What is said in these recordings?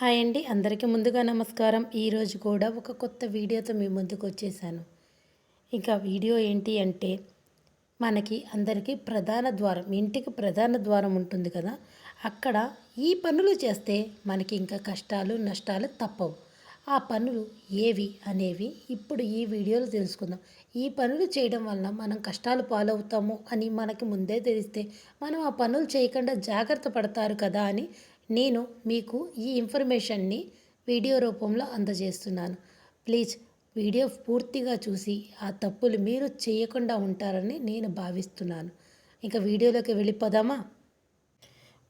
Hi అండి. అందరికీ ముందుగా నమస్కారం. ఈరోజు కూడా ఒక కొత్త వీడియోతో మీ ముందుకు వచ్చేసాను. ఇంకా వీడియో ఏంటి అంటే మనకి అందరికీ ప్రధాన ద్వారం ఇంటికి ప్రధాన ద్వారం ఉంటుంది కదా? అక్కడ ఈ పనులు చేస్తే మనకి ఇంకా కష్టాలు నష్టాలు తప్పవు. ఆ పనులు ఏవి అనేవి ఇప్పుడు ఈ వీడియోలో తెలుసుకుందాం. ఈ పనులు చేయడం వల్ల మనం కష్టాలు పాలవుతాము అని మనకి ముందే తెలిస్తే మనం ఆ పనులు చేయకుండా జాగ్రత్త పడతారు కదా అని నేను మీకు ఈ ఇన్ఫర్మేషన్ని వీడియో రూపంలో అందజేస్తున్నాను. ప్లీజ్ వీడియో పూర్తిగా చూసి ఆ తప్పులు మీరు చేయకుండా ఉంటారని నేను భావిస్తున్నాను. ఇంకా వీడియోలోకి వెళ్ళిపోదామా?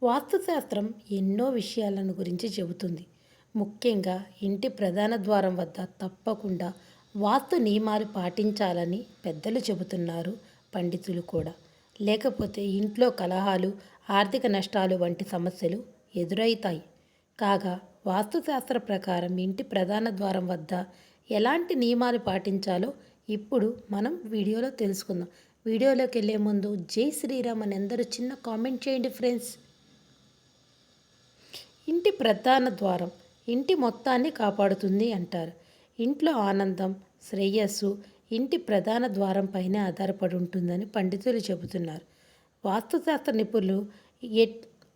వాస్తుశాస్త్రం ఎన్నో విషయాలను గురించి చెబుతుంది. ముఖ్యంగా ఇంటి ప్రధాన ద్వారం వద్ద తప్పకుండా వాస్తు నియమాలు పాటించాలని పెద్దలు చెబుతున్నారు పండితులు కూడా. లేకపోతే ఇంట్లో కలహాలు ఆర్థిక నష్టాలు వంటి సమస్యలు ఎదురవుతాయి కాగా వాస్తుశాస్త్ర ప్రకారం ఇంటి ప్రధాన ద్వారం వద్ద ఎలాంటి నియమాలు పాటించాలో ఇప్పుడు మనం వీడియోలో తెలుసుకుందాం. వీడియోలోకి వెళ్ళే ముందు జై శ్రీరామ్ అని అందరూ చిన్న కామెంట్ చేయండి ఫ్రెండ్స్. ఇంటి ప్రధాన ద్వారం ఇంటి మొత్తాన్ని కాపాడుతుంది అంటారు. ఇంట్లో ఆనందం శ్రేయస్సు ఇంటి ప్రధాన ద్వారం పైన ఆధారపడి ఉంటుందని పండితులు చెబుతున్నారు. వాస్తుశాస్త్ర నిపుణులు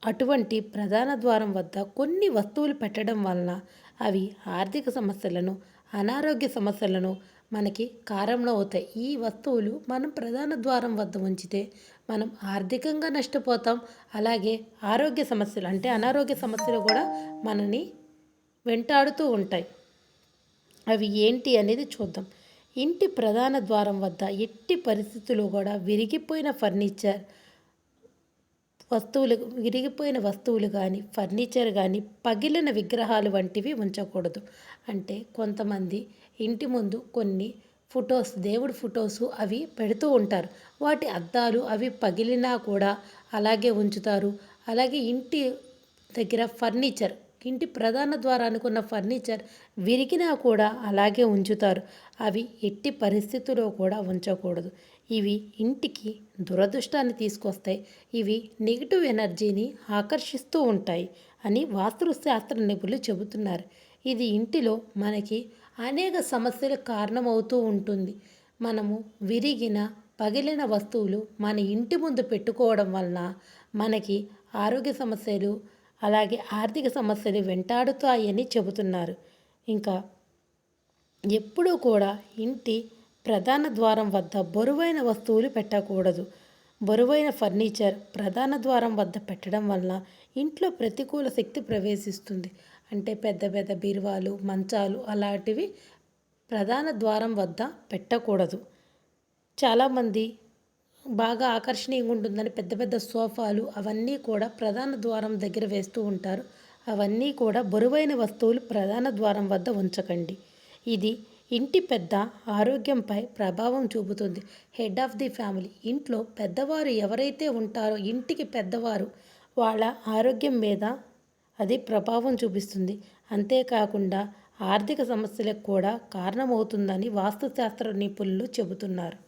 అటువంటి ప్రధాన ద్వారం వద్ద కొన్ని వస్తువులు పెట్టడం వలన అవి ఆర్థిక సమస్యలను అనారోగ్య సమస్యలను మనకి కారంలో అవుతాయి. ఈ వస్తువులు మనం ప్రధాన ద్వారం వద్ద ఉంచితే మనం ఆర్థికంగా నష్టపోతాం. అలాగే ఆరోగ్య సమస్యలు అంటే అనారోగ్య సమస్యలు కూడా మనని వెంటాడుతూ ఉంటాయి. అవి ఏంటి అనేది చూద్దాం. ఇంటి ప్రధాన ద్వారం వద్ద ఎట్టి పరిస్థితులు కూడా విరిగిపోయిన ఫర్నిచర్ వస్తువులు విరిగిపోయిన వస్తువులు కానీ ఫర్నిచర్ కానీ పగిలిన విగ్రహాలు వంటివి ఉంచకూడదు. అంటే కొంతమంది ఇంటి ముందు కొన్ని ఫొటోస్ దేవుడి ఫొటోస్ అవి పెడుతూ ఉంటారు. వాటి అద్దాలు అవి పగిలినా కూడా అలాగే ఉంచుతారు. అలాగే ఇంటి దగ్గర ఫర్నిచర్ ఇంటి ప్రధాన ద్వారానికి ఉన్న ఫర్నిచర్ విరిగినా కూడా అలాగే ఉంచుతారు. అవి ఎట్టి పరిస్థితుల్లో కూడా ఉంచకూడదు. ఇవి ఇంటికి దురదృష్టాన్ని తీసుకొస్తాయి. ఇవి నెగిటివ్ ఎనర్జీని ఆకర్షిస్తూ ఉంటాయి అని వాస్తుశాస్త్ర నిపుణులు చెబుతున్నారు. ఇది ఇంటిలో మనకి అనేక సమస్యలకు కారణమవుతూ ఉంటుంది. మనము విరిగిన పగిలిన వస్తువులు మన ఇంటి ముందు పెట్టుకోవడం వలన మనకి ఆరోగ్య సమస్యలు అలాగే ఆర్థిక సమస్యలు వెంటాడుతాయని చెబుతున్నారు. ఇంకా ఎప్పుడూ కూడా ఇంటి ప్రధాన ద్వారం వద్ద బరువైన వస్తువులు పెట్టకూడదు. బరువైన ఫర్నిచర్ ప్రధాన ద్వారం వద్ద పెట్టడం వల్ల ఇంట్లో ప్రతికూల శక్తి ప్రవేశిస్తుంది. అంటే పెద్ద పెద్ద బీరువాలు మంచాలు అలాంటివి ప్రధాన ద్వారం వద్ద పెట్టకూడదు. చాలామంది బాగా ఆకర్షణీయంగా ఉంటుందని పెద్ద పెద్ద సోఫాలు అవన్నీ కూడా ప్రధాన ద్వారం దగ్గర వేస్తూ ఉంటారు. అవన్నీ కూడా బరువైన వస్తువులు ప్రధాన ద్వారం వద్ద ఉంచకండి. ఇది ఇంటి పెద్ద ఆరోగ్యంపై ప్రభావం చూపుతుంది. Head of the family. ఇంట్లో పెద్దవారు ఎవరైతే ఉంటారో ఇంటికి పెద్దవారు వాళ్ళ ఆరోగ్యం మీద అది ప్రభావం చూపిస్తుంది. అంతేకాకుండా ఆర్థిక సమస్యలకు కూడా కారణమవుతుందని వాస్తుశాస్త్ర నిపుణులు చెబుతున్నారు.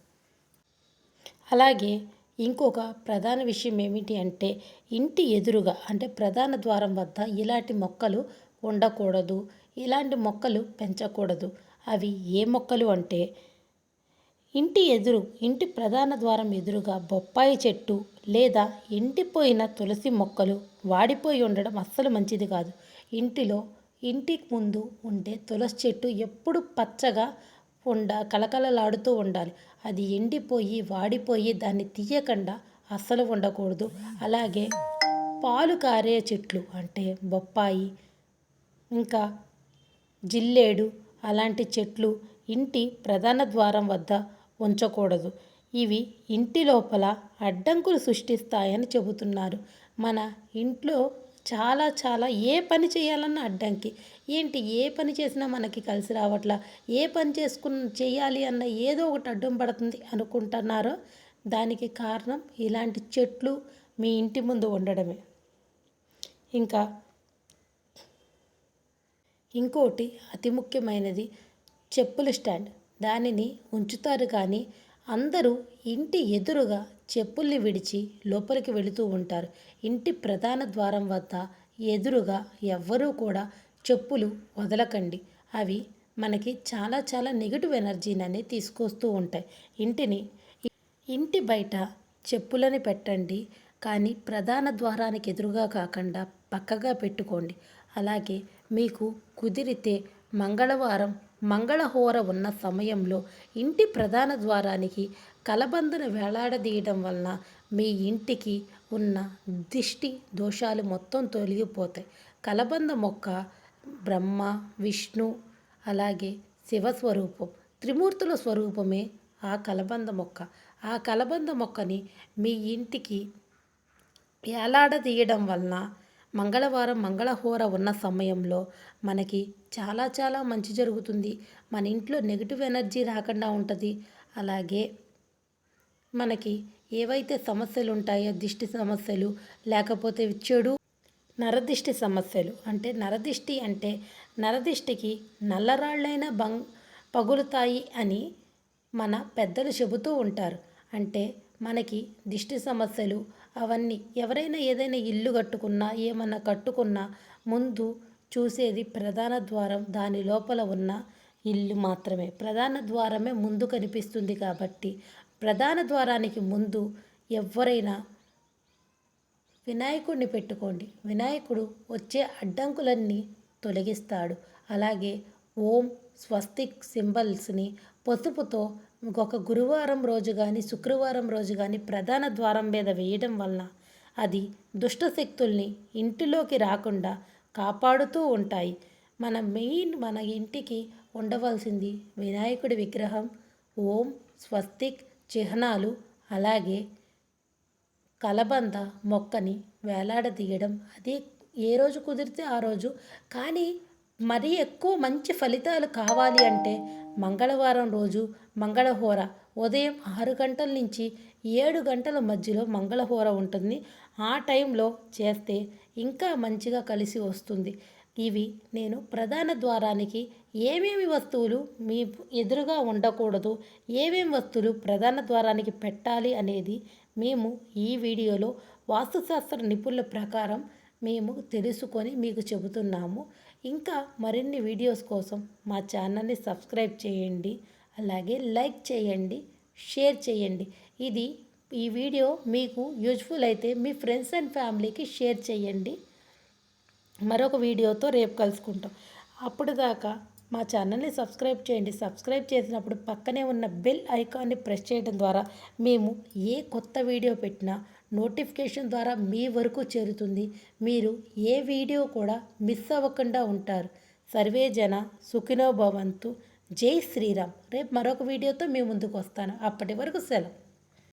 అలాగే ఇంకొక ప్రధాన విషయం ఏమిటి అంటే ఇంటి ఎదురుగా అంటే ప్రధాన ద్వారం వద్ద ఇలాంటి మొక్కలు ఉండకూడదు. ఇలాంటి మొక్కలు పెంచకూడదు. అవి ఏ మొక్కలు అంటే ఇంటి ఎదురు ఇంటి ప్రధాన ద్వారం ఎదురుగా బొప్పాయి చెట్టు లేదా ఎండిపోయిన తులసి మొక్కలు వాడిపోయి ఉండడం అస్సలు మంచిది కాదు. ఇంటిలో ఇంటికి ముందు ఉండే తులసి చెట్టు ఎప్పుడు పచ్చగా ఉండ కలకలలాడుతూ ఉండాలి. అది ఎండిపోయి వాడిపోయి దాన్ని తీయకుండా అస్సలు ఉండకూడదు. అలాగే పాలు కారే చెట్లు అంటే బొప్పాయి ఇంకా జిల్లేడు అలాంటి చెట్లు ఇంటి ప్రధాన ద్వారం వద్ద ఉంచకూడదు. ఇవి ఇంటి లోపల అడ్డంకులు సృష్టిస్తాయని చెబుతున్నారు. మన ఇంట్లో చాలా చాలా ఏ పని చేయాలన్న అడ్డంకి. ఏంటి? ఏ పని చేసినా మనకి కలిసి రావట్లా? ఏ పని చేసుకున్న చేయాలి అన్న ఏదో ఒకటి అడ్డం పడుతుంది అనుకుంటున్నారో? దానికి కారణం ఇలాంటి చెట్లు మీ ఇంటి ముందు ఉండడమే. ఇంకా ఇంకోటి అతి ముఖ్యమైనది చెప్పుల స్టాండ్. దానిని ఉంచుతారు కానీ అందరూ ఇంటి ఎదురుగా చెప్పుల్ని విడిచి లోపలికి వెళుతూ ఉంటారు. ఇంటి ప్రధాన ద్వారం వద్ద ఎదురుగా ఎవ్వరూ కూడా చెప్పులు వదలకండి. అవి మనకి చాలా చాలా నెగిటివ్ ఎనర్జీని తీసుకొస్తూ ఉంటాయి. ఇంటిని ఇంటి బయట చెప్పులని పెట్టండి కానీ ప్రధాన ద్వారానికి ఎదురుగా కాకుండా పక్కగా పెట్టుకోండి. అలాగే మీకు కుదిరితే మంగళవారం మంగళహోర ఉన్న సమయంలో ఇంటి ప్రధాన ద్వారానికి కలబందను వేలాడదీయడం వలన మీ ఇంటికి ఉన్న దిష్టి దోషాలు మొత్తం తొలగిపోతాయి. కలబంద మొక్క బ్రహ్మ విష్ణు అలాగే శివస్వరూపం త్రిమూర్తుల స్వరూపమే ఆ కలబంద మొక్క. ఆ కలబంద మొక్కని మీ ఇంటికి వేలాడదీయడం వలన మంగళవారం మంగళహోర ఉన్న సమయంలో మనకి చాలా చాలా మంచి జరుగుతుంది. మన ఇంట్లో నెగిటివ్ ఎనర్జీ రాకుండా ఉంటుంది. అలాగే మనకి ఏవైతే సమస్యలు ఉంటాయో దిష్టి సమస్యలు లేకపోతే చెడు నరదిష్టి సమస్యలు అంటే నరదిష్టి అంటే నరదిష్టికి నల్లరాళ్ళైన బంగ్ పగులుతాయి అని మన పెద్దలు చెబుతూ ఉంటారు. అంటే మనకి దిష్టి సమస్యలు అవన్నీ. ఎవరైనా ఏదైనా ఇల్లు కట్టుకున్నా ఏమన్నా కట్టుకున్నా ముందు చూసేది ప్రధాన ద్వారం దాని లోపల ఉన్న ఇల్లు మాత్రమే. ప్రధాన ద్వారమే ముందు కనిపిస్తుంది కాబట్టి ప్రధాన ద్వారానికి ముందు ఎవరైనా వినాయకుడిని పెట్టుకోండి. వినాయకుడు వచ్చే అడ్డంకులన్నీ తొలగిస్తాడు. అలాగే ఓం స్వస్తిక్ సింబల్స్ని పసుపుతో ఇంకొక గురువారం రోజు కానీ శుక్రవారం రోజు కానీ ప్రధాన ద్వారం మీద వేయడం వలన అది దుష్ట శక్తుల్ని ఇంటిలోకి రాకుండా కాపాడుతూ ఉంటాయి. మన మెయిన్ మన ఇంటికి ఉండవలసింది వినాయకుడి విగ్రహం. ఓం స్వస్తిక్ చిహ్నాలు. అలాగే కలబంద మొక్కని వేలాడదీయడం. అది ఏ రోజు కుదిరితే ఆ రోజు. కానీ మరీ ఎక్కువ మంచి ఫలితాలు కావాలి అంటే మంగళవారం రోజు మంగళహోర. ఉదయం ఆరు గంటల నుంచి ఏడు గంటల మధ్యలో మంగళహోర ఉంటుంది. ఆ టైంలో చేస్తే ఇంకా మంచిగా కలిసి వస్తుంది. ఇవి నేను ప్రధాన ద్వారానికి ఏమేమి వస్తువులు మీ ఎదురుగా ఉండకూడదు ఏమేమి వస్తువులు ప్రధాన ద్వారానికి పెట్టాలి అనేది మేము ఈ వీడియోలో వాస్తుశాస్త్ర నిపుణుల ప్రకారం మేము తెలుసుకొని మీకు చెబుతున్నాము. ఇంకా మరిన్ని వీడియోస్ కోసం మా ఛానల్ని సబ్స్క్రైబ్ చేయండి. అలాగే లైక్ చేయండి షేర్ చేయండి. ఇది ఈ వీడియో మీకు యూజ్ఫుల్ అయితే మీ ఫ్రెండ్స్ అండ్ ఫ్యామిలీకి షేర్ చేయండి. మరొక వీడియోతో రేపు కలుసుకుంటాం. అప్పుడు దాకా మా ఛానల్ని సబ్స్క్రైబ్ చేయండి. సబ్స్క్రైబ్ చేసినప్పుడు పక్కనే ఉన్న బెల్ ఐకాన్ని ప్రెస్ చేయడం ద్వారా మేము ఏ కొత్త వీడియో పెట్టినా నోటిఫికేషన్ ద్వారా మీ వరకు చేరుతుంది. మీరు ఏ వీడియో కూడా మిస్ అవ్వకుండా ఉంటారు. సర్వే జన సుఖినో భవంతు. జై శ్రీరామ్. రేపు మరొక వీడియోతో మీ ముందుకు వస్తాను. అప్పటి వరకు సెలవు.